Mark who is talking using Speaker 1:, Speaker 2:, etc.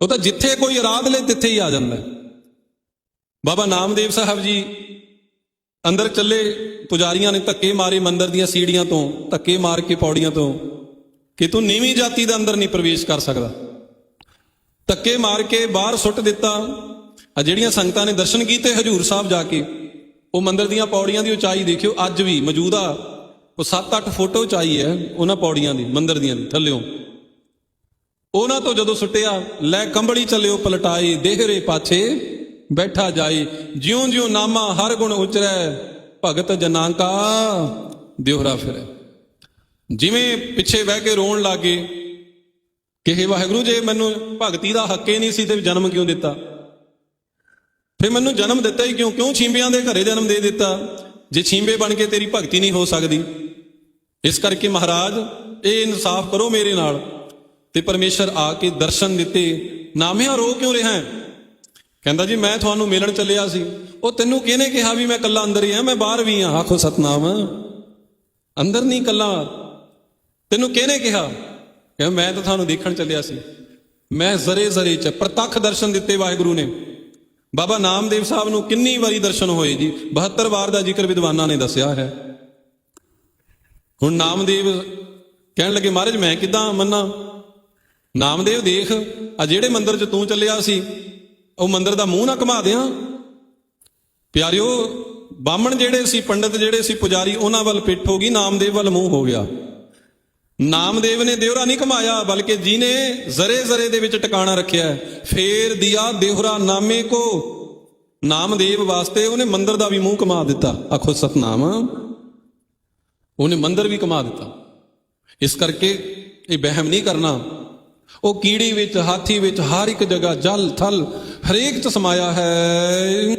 Speaker 1: ਉਹ ਤਾਂ ਜਿੱਥੇ ਕੋਈ ਅਰਾਧ ਲੈ, ਤਿੱਥੇ ਹੀ ਆ ਜਾਂਦਾ। ਬਾਬਾ ਨਾਮਦੇਵ ਸਾਹਿਬ ਜੀ ਅੰਦਰ ਚੱਲੇ, ਪੁਜਾਰੀਆਂ ਨੇ ਧੱਕੇ ਮਾਰੇ ਮੰਦਰ ਦੀਆਂ ਸੀੜੀਆਂ ਤੋਂ, ਧੱਕੇ ਮਾਰ ਕੇ ਪੌੜੀਆਂ ਤੋਂ, ਕਿ ਤੂੰ ਨੀਵੀਂ ਜਾਤੀ ਦਾ ਅੰਦਰ ਨਹੀਂ ਪ੍ਰਵੇਸ਼ ਕਰ ਸਕਦਾ। ਧੱਕੇ ਮਾਰ ਕੇ ਬਾਹਰ ਸੁੱਟ ਦਿੱਤਾ। ਆ ਜਿਹੜੀਆਂ ਸੰਗਤਾਂ ਨੇ ਦਰਸ਼ਨ ਕੀਤੇ ਹਜੂਰ ਸਾਹਿਬ ਜਾ ਕੇ, ਉਹ ਮੰਦਰ ਦੀਆਂ ਪੌੜੀਆਂ ਦੀ ਉਚਾਈ ਦੇਖਿਓ, ਅੱਜ ਵੀ ਮੌਜੂਦਾ, ਉਹ 7-8 ਫੁੱਟ ਉਚਾਈ ਹੈ, ਉਹਨਾਂ ਪੌੜੀਆਂ ਦੀ, ਮੰਦਰ ਦੀਆਂ ਦੀ, ਥੱਲਿਓਂ। ਉਹਨਾਂ ਤੋਂ ਜਦੋਂ ਸੁੱਟਿਆ, ਲੈ ਕੰਬਲੀ ਚੱਲਿਓ ਪਲਟਾਈ, ਦੇਹਰੇ ਪਾਛੇ ਬੈਠਾ ਜਾਈ। ਜਿਉਂ ਜਿਉਂ ਨਾਮਾ ਹਰ ਗੁਣ ਉਚਰੈ, ਭਗਤ ਜਨਾਂ ਕਾ ਦਿਉਹਰਾ ਫਿਰੈ। ਜਿਵੇਂ ਪਿੱਛੇ ਬਹਿ ਕੇ ਰੋਣ ਲੱਗੇ ਕਿ ਹੇ ਵਾਹਿਗੁਰੂ ਜੇ, ਮੈਨੂੰ ਭਗਤੀ ਦਾ ਹੱਕੇ ਨਹੀਂ ਸੀ ਤੇ ਜਨਮ ਕਿਉਂ ਦਿੱਤਾ? ਫਿਰ ਮੈਨੂੰ ਜਨਮ ਦਿੱਤਾ ਹੀ ਕਿਉਂ? ਕਿਉਂ ਛੀਂਬਿਆਂ ਦੇ ਘਰੇ ਜਨਮ ਦੇ ਦਿੱਤਾ? ਜੇ ਛੀਂਬੇ ਬਣ ਕੇ ਤੇਰੀ ਭਗਤੀ ਨਹੀਂ ਹੋ ਸਕਦੀ। ਇਸ ਕਰਕੇ ਮਹਾਰਾਜ, ਇਹ ਇਨਸਾਫ ਕਰੋ ਮੇਰੇ ਨਾਲ। ਤੇ ਪਰਮੇਸ਼ਰ ਆ ਕੇ ਦਰਸ਼ਨ ਦਿੱਤੇ। ਨਾਮਿਆ ਰੋ ਕਿਉਂ ਰਿਹਾ ਹੈ? ਕਹਿੰਦਾ ਜੀ, ਮੈਂ ਤੁਹਾਨੂੰ ਮਿਲਣ ਚੱਲਿਆ ਸੀ। ਉਹ ਤੈਨੂੰ ਕਿਹਨੇ ਕਿਹਾ ਵੀ ਮੈਂ ਕੱਲਾ ਅੰਦਰ ਹੀ ਆ ਮੈਂ ਬਾਹਰ ਵੀ ਆ ਆਖੋ, ਸਤਨਾਮ। ਅੰਦਰ ਨਹੀਂ ਕੱਲਾ ਤੈਨੂੰ ਕਿਹਨੇ ਕਿਹਾ? ਕਿ ਮੈਂ ਤਾਂ ਤੁਹਾਨੂੰ ਦੇਖਣ ਚੱਲਿਆ ਸੀ। ਮੈਂ ਜ਼ਰੇ ਜ਼ਰੇ ਚ ਪ੍ਰਤੱਖ ਦਰਸ਼ਨ ਦਿੱਤੇ ਵਾਹਿਗੁਰੂ ਨੇ। ਬਾਬਾ ਨਾਮਦੇਵ ਸਾਹਿਬ ਨੂੰ ਕਿੰਨੀ ਵਾਰੀ ਦਰਸ਼ਨ ਹੋਏ ਜੀ। 72 ਵਾਰ ਦਾ ਜ਼ਿਕਰ ਵਿਦਵਾਨਾਂ ਨੇ ਦੱਸਿਆ ਹੈ। ਹੁਣ ਨਾਮਦੇਵ ਕਹਿਣ ਲੱਗੇ, ਮਹਾਰਾਜ, ਮੈਂ ਕਿਦਾਂ ਮੰਨਾਂ? ਨਾਮਦੇਵ ਦੇਖ, ਆ ਜਿਹੜੇ ਮੰਦਰ 'ਚ ਤੂੰ ਚੱਲਿਆ ਸੀ, ਉਹ ਮੰਦਰ ਦਾ ਮੂੰਹ ਨਾ ਘੁਮਾ ਦਿਆਂ। ਪਿਆਰਿਓ, ਬਾਹਮਣ ਜਿਹੜੇ ਸੀ, ਪੰਡਤ ਜਿਹੜੇ ਸੀ, ਪੁਜਾਰੀ, ਉਹਨਾਂ ਵੱਲ ਪਿੱਠ ਹੋ ਗਈ, ਨਾਮਦੇਵ ਵੱਲ ਮੂੰਹ ਹੋ ਗਿਆ। ਨਾਮਦੇਵ ਨੇ ਦਿਉਰਾ ਨਹੀਂ ਕਮਾਇਆ ਬਲਕਿ ਜਿਹਨੇ ਜ਼ਰੇ ਜ਼ਰੇ ਦੇ ਵਿੱਚ ਟਿਕਾਣਾ ਰੱਖਿਆ ਫੇਰ ਦਿਆ ਦਿਉਰਾ ਨਾਮੇ ਕੋ। ਨਾਮਦੇਵ ਵਾਸਤੇ ਉਹਨੇ ਮੰਦਰ ਦਾ ਵੀ ਮੂੰਹ ਕਮਾ ਦਿੱਤਾ। ਆਖੋ, ਸਤਨਾਮ। ਉਹਨੇ ਮੰਦਰ ਵੀ ਕਮਾ ਦਿੱਤਾ। ਇਸ ਕਰਕੇ ਇਹ ਵਹਿਮ ਨਹੀਂ ਕਰਨਾ। ਉਹ ਕੀੜੀ ਵਿੱਚ ਹਾਥੀ ਵਿੱਚ ਹਰ ਇੱਕ ਜਗ੍ਹਾ ਜਲ ਥਲ ਹਰੇਕ ਚ ਸਮਾਇਆ ਹੈ।